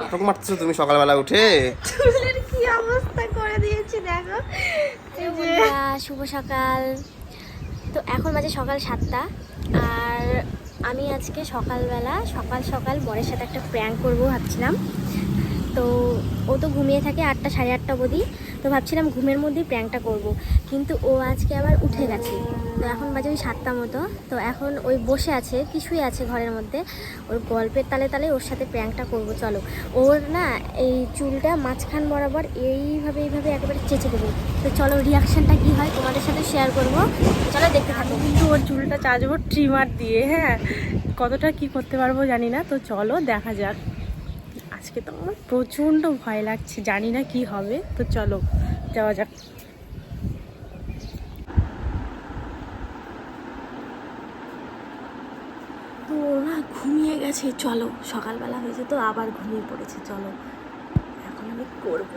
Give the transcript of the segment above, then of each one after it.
নাটক মারতেছো তুমি সকালবেলা উঠে? চুলের কি অবস্থা করে দিয়েছি দেখো। শুভ সকাল। তো এখন বাজে সকাল সাতটা আর আমি আজকে সকালবেলা সকাল সকাল বরের সাথে একটা প্র্যাঙ্ক করব ভাবছিলাম। তো ও তো ঘুমিয়ে থাকে আটটা সাড়ে আটটা অবধি। তো ভাবছিলাম ঘুমের মধ্যেই প্র্যাঙ্কটা করব, কিন্তু ও আজকে আবার উঠে গেছে। তো এখন বাজে ওই সাতটা মতো, তো এখন ওই বসে আছে, কিছুই আছে ঘরের মধ্যে। ওর গল্পের তালে তালে ওর সাথে প্র্যাঙ্কটা করব, চলো। ওর না এই চুলটা মাঝখান বরাবর এইভাবে এইভাবে একেবারে চেঁচে দেবো। তো চলো রিয়াকশানটা কী হয় তোমাদের সাথে শেয়ার করব। চলো দেখতে থাকো। কিন্তু ওর চুলটা চাচবো ট্রিমার দিয়ে হ্যাঁ। কতটা কি করতে পারব জানি না, তো চলো দেখা যাক। আজকে তো আমার প্রচণ্ড ভয় লাগছে, জানি না কি হবে। তো চলো, যাওয়া যাক। তো ওরা ঘুমিয়ে গেছে, চলো। সকালবেলা হয়েছে তো, আবার ঘুমিয়ে পড়েছে, চলো। এখন আমি করব।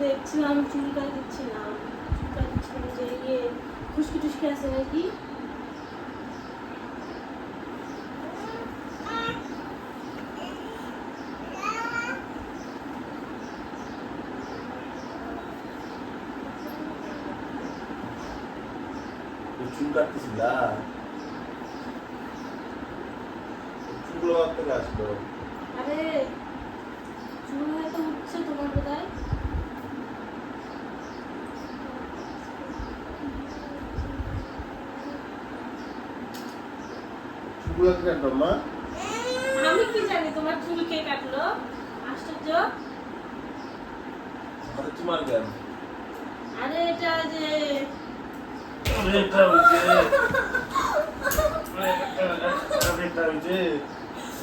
দেখছিলাম চুলকা দিচ্ছিলাম চুলকা দিচ্ছিলাম যে ইয়ে খুশকি টুসকি আছে নাকি চুল কাটতেছিলা চুলগুলো থেকে আসলো আরে চুল হয়তো উঠছে তোমার বোধহয় চুলগুলো থেকে কাটলো মা আমি কি জানি তোমার চুল কে কাটলো? আশ্চর্য। হাতে চুমার কেন আরে এটা যে এটা হচ্ছে এটা হচ্ছে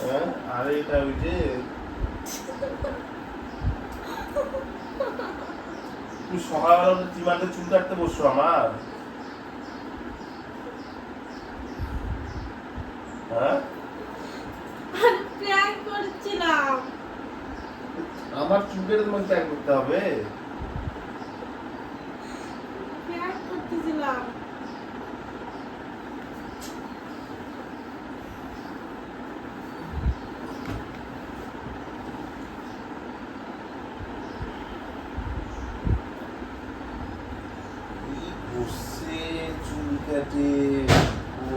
হ্যাঁ? আর এটা সকালবেলা চিমাতে চুল কাটতে বসছো আমার। হ্যাঁ? প্র্যাঙ্ক করছিলাম। আমার চুল কেটে তোমাকে ত্যাগ করতে হবে? প্র্যাঙ্ক করতেছিলাম। কাটে ও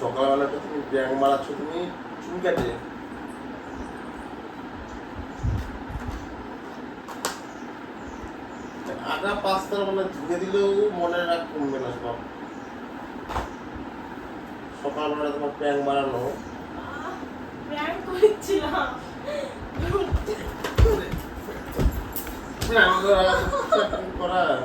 সকালবেলা তো তুমি ব্যাং মারাচ্ছ তুমি চুল কাটে পাঁচটার বেলা ধুয়ে দিলেও মনে রাখ কমবে না সব। সকালবেলা তোমার প্যাং মারানো। করছিলাম। প্যাং করা প্যাং করা সকালবেলা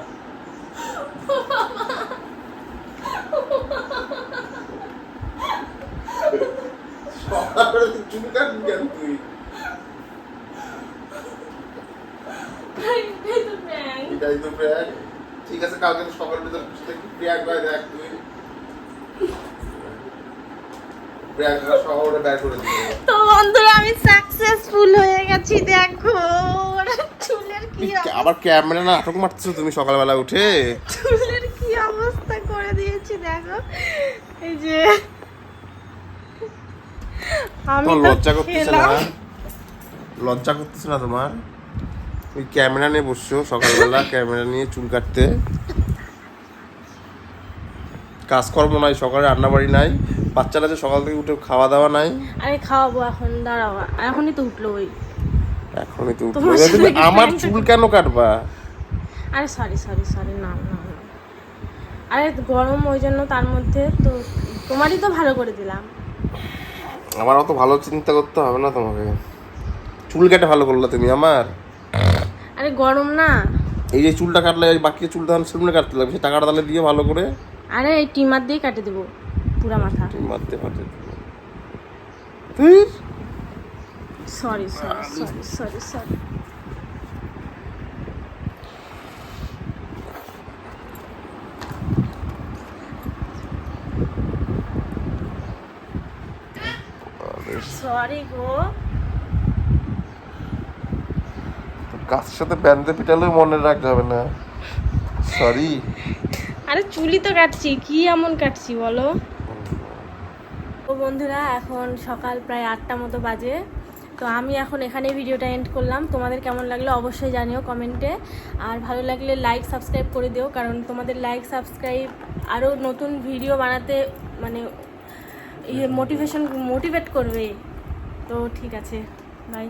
তুই চুল কাটবি কেন তুই এটাই তো ঠিক আছে কালকে তো সকাল ভিতর হয় দেখ তুই তো বন্ধুরা আমি সাকসেসফুল হয়ে গেছি দেখো। ওর চুলের কি আবার ক্যামেরা নাটক মারতেছো তুমি সকালবেলা উঠে? চুলের কি অবস্থা করে দিয়েছি দেখো। এই যে আমি লজ্জা করতেছে না? লজ্জা করতেছে না তোমার? ওই ক্যামেরা নিয়ে বসছো সকালবেলা ক্যামেরা নিয়ে চুল কাটতে। কাজকর্ম নাই সকালে রান্না বাড়ি নাই বাচ্চারা যে সকাল থেকে উঠে খাওয়া দাওয়া নাই। আরে খাওয়াবো এখন দাঁড়াও এখনই তো উঠল ওই। এখনই তো উঠল। আমার চুল কেন কাটবা? আরে সরি সরি সরি না না। আরে গরম ওই জন্য তার মধ্যে তো তোমারই তো ভালো করে দিলাম। আমার অত ভালো চিন্তা করতে হবে না তোমাকে। চুল কেটে ভালো করলে তুমি আমার। আরে গরম না। এই যে চুলটা কাটলে বাকি ধান সেলুনে কাটতে লাগবে সে টাকাটা তাহলে দিয়ে ভালো করে। আরে এই টিমার দিয়ে কাটে দেবো পুরা মাথা। মারতে পারতে তুই sorry sorry sorry sorry sorry sorry গো। গাছের সাথে ব্যান্ডে পিটালেও মনে রাখতে হবে না। সরি। আরে চুলি তো কাটছি কি এমন কাটছি বলো? তো বন্ধুরা এখন সকাল প্রায় আটটা মতো বাজে। তো আমি এখন এখানে ভিডিওটা এন্ড করলাম। তোমাদের কেমন লাগল অবশ্যই জানিও কমেন্টে আর ভালো লাগলে লাইক সাবস্ক্রাইব করে দিও কারণ তোমাদের লাইক সাবস্ক্রাইব আরও নতুন ভিডিও বানাতে মানে ইয়ে মোটিভেশন মোটিভেট করবে। তো ঠিক আছে বাই